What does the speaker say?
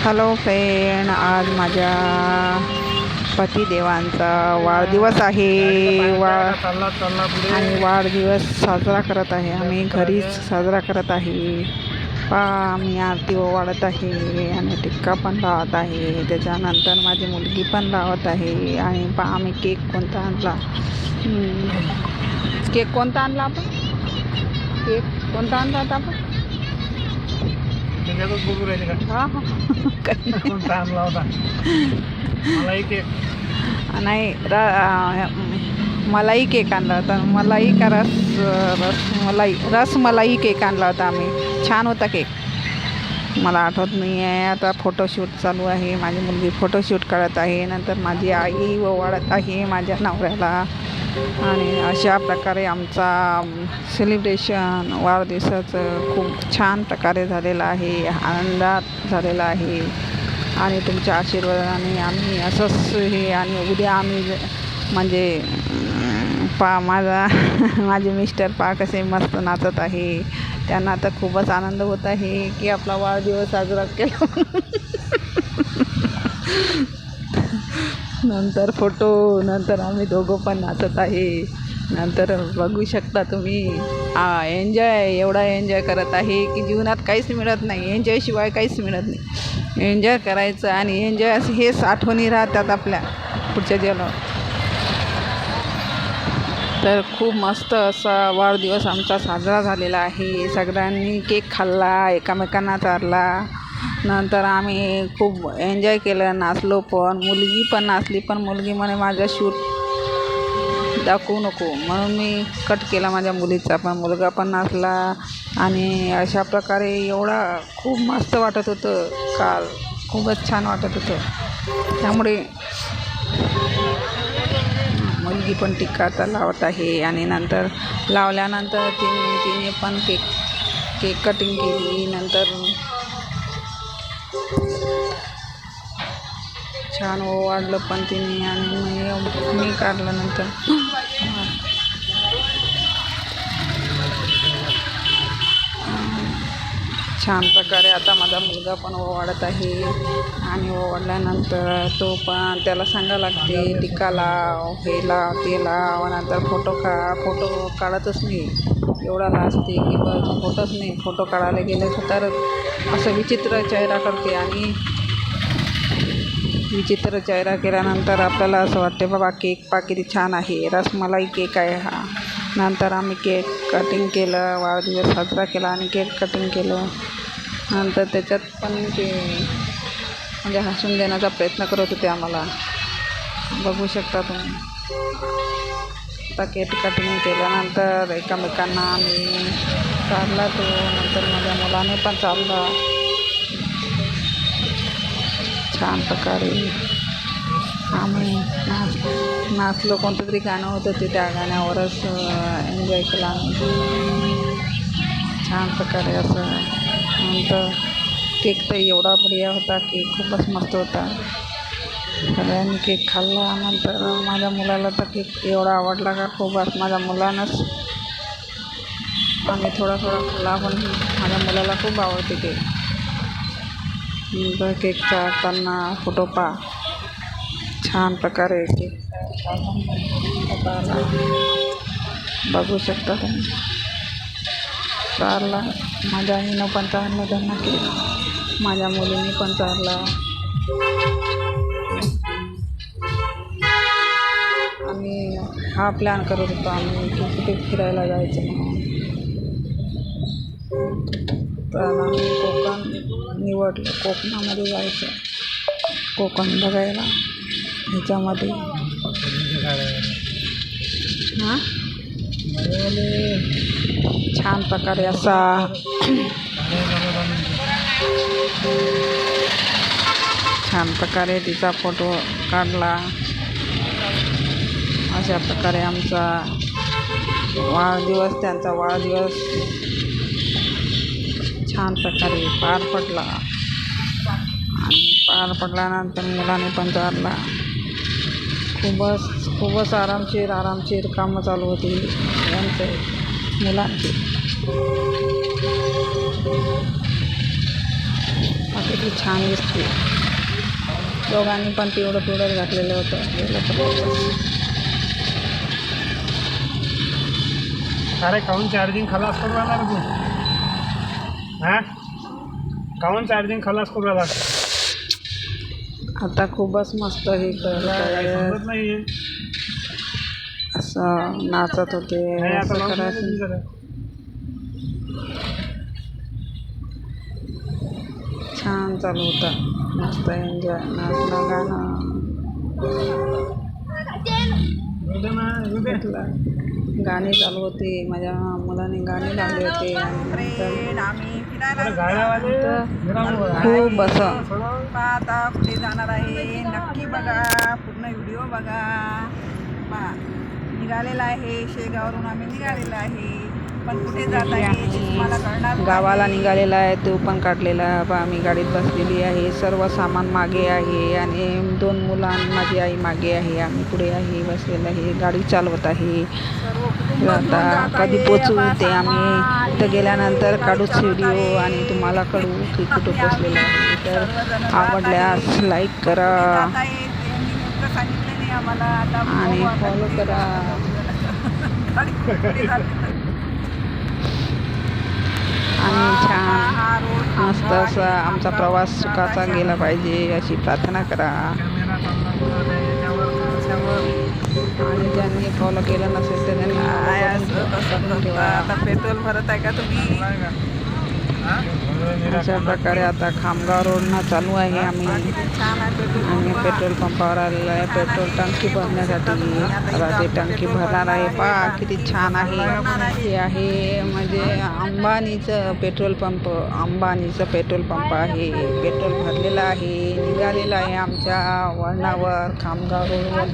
Hello friend आज माझ्या पतिदेवांचा वाढदिवस आहे. वा आणि वाढदिवस साजरा करत आहे. आम्ही घरीच साजरा करत आहे. पा आम्ही आरती ओवाळत आहे आणि टिक्का पण लावत आहे. त्याच्यानंतर माझी मुलगी पण लावत आहे. आणि पा आम्ही केक कोणता आणला? केक कोणता आणला आपण? केक कोणता आणला होता आपण? त्याच्यातच बघू राहिले का? काही नाही. कोणता आणला होता मला एक एक. नाही र मलाई केक आणला होता. मलाई का रस रस मलाई रस मलाई केक आणला होता आम्ही. छान होता केक. मला आठवत नाही आहे आता फोटोशूट चालू आहे. माझी मुलगी फोटोशूट करत आहे. नंतर माझी आई ओवाळत आहे माझ्या नवऱ्याला. आणि अशा प्रकारे आमचा सेलिब्रेशन वाढदिवसाचं खूप छान प्रकारे झालेलं आहे आनंदात झालेला आहे. आणि तुमच्या आशीर्वादाने आम्ही असंच हे आणि उद्या आम्ही म्हणजे पा माझा माझे मिस्टर पा कसे मस्त नाचत आहे. त्यांना तर खूपच आनंद होत आहे की आपला वाढदिवस साजरा केला. नंतर फोटो नंतर आम्ही दोघं पण नाचत आहे. नंतर बघू शकता तुम्ही. एन्जॉय एवढा एन्जॉय करत आहे की जीवनात काहीच मिळत नाही. एन्जॉयशिवाय काहीच मिळत नाही. एन्जॉय करायचं आणि एन्जॉय असं हेच आठवणी राहतात आपल्या पुढच्या जीवनावर. तर खूप मस्त असा वाढदिवस आमचा साजरा झालेला आहे. सगळ्यांनी केक खाल्ला एकामेकांना चारला. नंतर आम्ही खूप एन्जॉय केलं नाचलो पण. मुलगी पण नाचली पण मुलगी म्हणे माझा शूट दाखवू नको. म्हणून मी कट केला माझ्या मुलीचा पण मुलगा पण नाचला. आणि अशा प्रकारे एवढा खूप मस्त वाटत होतं काल. खूपच छान वाटत होतं. त्यामुळे मुलगी पण टिक्का आता लावत आहे. आणि नंतर लावल्यानंतर तिने तिने पण केक केक कटिंग केली. नंतर छान ओवाळलं पण तिने आणि मी मी नंतर. छान प्रकारे आता माझा मुलगा पण ओवाळत आहे आणि ओवाळल्यानंतर तो पण त्याला सांगा लागते टिका लाव हे लाव ते लाव नंतर फोटो का फोटो काढतच नाही. एवढा लाजते की बस फोटोच नाही. फोटो काढायला गेले तर असं विचित्र चेहरा करते आणि विचित्र चेहरा केल्यानंतर आपल्याला असं वाटते बाबा केक पाकिती छान आहे. रसमलाई केक आहे हा. नंतर आम्ही केक कटिंग केलं वाढदिवस साजरा केला आणि केक कटिंग केलं. नंतर त्याच्यात पण ते म्हणजे हसून देण्याचा प्रयत्न करत होते आम्हाला. बघू शकता तुम्ही. आता केक कटिंग केल्यानंतर एकामेकांना आम्ही चालला तो. नंतर माझ्या मुलाने पण चालला. छान प्रकारे आम्ही नाचलो कोणतं तरी गाणं होतं ते त्या गाण्यावरच एन्जॉय केला आम्ही. छान प्रकारे असं नंतर केक तर एवढा बढिया होता केक खूपच मस्त होता. सगळ्यांनी केक खाल्ला नंतर माझ्या मुलाला तर केक एवढा आवडला का खूपच माझ्या मुलानंच. आम्ही थोडा थोडा खाल्ला पण माझ्या मुलाला खूप आवडते केक नंतर केक चालताना फोटो पा छान प्रकारे केक बघू शकता तुम्ही. चारला माझ्या आईनं पण चार त्यांना केलं. माझ्या मुलीने पण चारला आम्ही हा प्लॅन करत होतो आम्ही की कुठे फिरायला जायचं म्हणून. तर आम्ही कोकण निवडलं. कोकणामध्ये जायचं. कोकण बघायला. ह्याच्यामध्ये हां छान प्रकारे असा छान प्रकारे तिचा फोटो काढला. अशा प्रकारे आमचा वाढदिवस त्यांचा वाढदिवस छान प्रकारे पार पडला. आणि पार पडल्यानंतर मुलाने पण चालला. खूपच खूपच आरामशीर आरामशीर कामं चालू होती यांचे मुलांची. किती छान दिसते. दोघांनी पण पिवळं पिवळं घातलेलं होतं. अरे काहून चार्जिंग खलास करू राहिला तू? हा? काहून चार्जिंग खलास करू राहिला? आता खूपच मस्त हे करत असं नाचत होते असं करायचं. छान चालू होतं. मस्त एन्जॉय. नाचणं गाणं. घेतलं गाणी चालू होती. माझ्या मुलाने गाणी लावले होते खूप असं आता पुढे जाणार आहे. नक्की बघा. पूर्ण व्हिडिओ बघा. पहा. निघालेला आहे. शेगावरून आम्ही निघालेला आहे. पण कुठे जात आहे गावाला निघालेला आहे. तो पण काढलेला आहे. पहा आम्ही गाडीत बसलेली आहे. सर्व सामान मागे आहे आणि दोन मुलं माझी आई मागे आहे. आम्ही पुढे आहे बसलेलं आहे. गाडी चालवत आहे. आता कधी पोचू ते आम्ही तिथं गेल्यानंतर काढूच व्हिडिओ आणि तुम्हाला कळू की कुठं पोचलेलं तर आवडल्यास लाईक करा. आणि फॉलो करा. आणि छान मस्त असा आमचा प्रवास सुखाचा गेला पाहिजे अशी प्रार्थना करा. आणि ज्यांनी फॉलो केलं नसेल तर त्यांनी करून ठेवा. आता पेट्रोल भरत आहे का तुम्ही? अशा प्रकारे आता खामगाव रोडनं चालू आहे आम्ही. आणि पेट्रोल पंपावर आलेलं आहे. पेट्रोल टंकी भरण्यासाठी आता ते टंकी भरणार आहे. पहा किती छान आहे. हे आहे म्हणजे अंबानीचं पेट्रोल पंप. अंबानीचं पेट्रोल पंप आहे. पेट्रोल भरलेलं आहे. निघालेलं आहे आमच्या वळणावर खामगाव रोडवर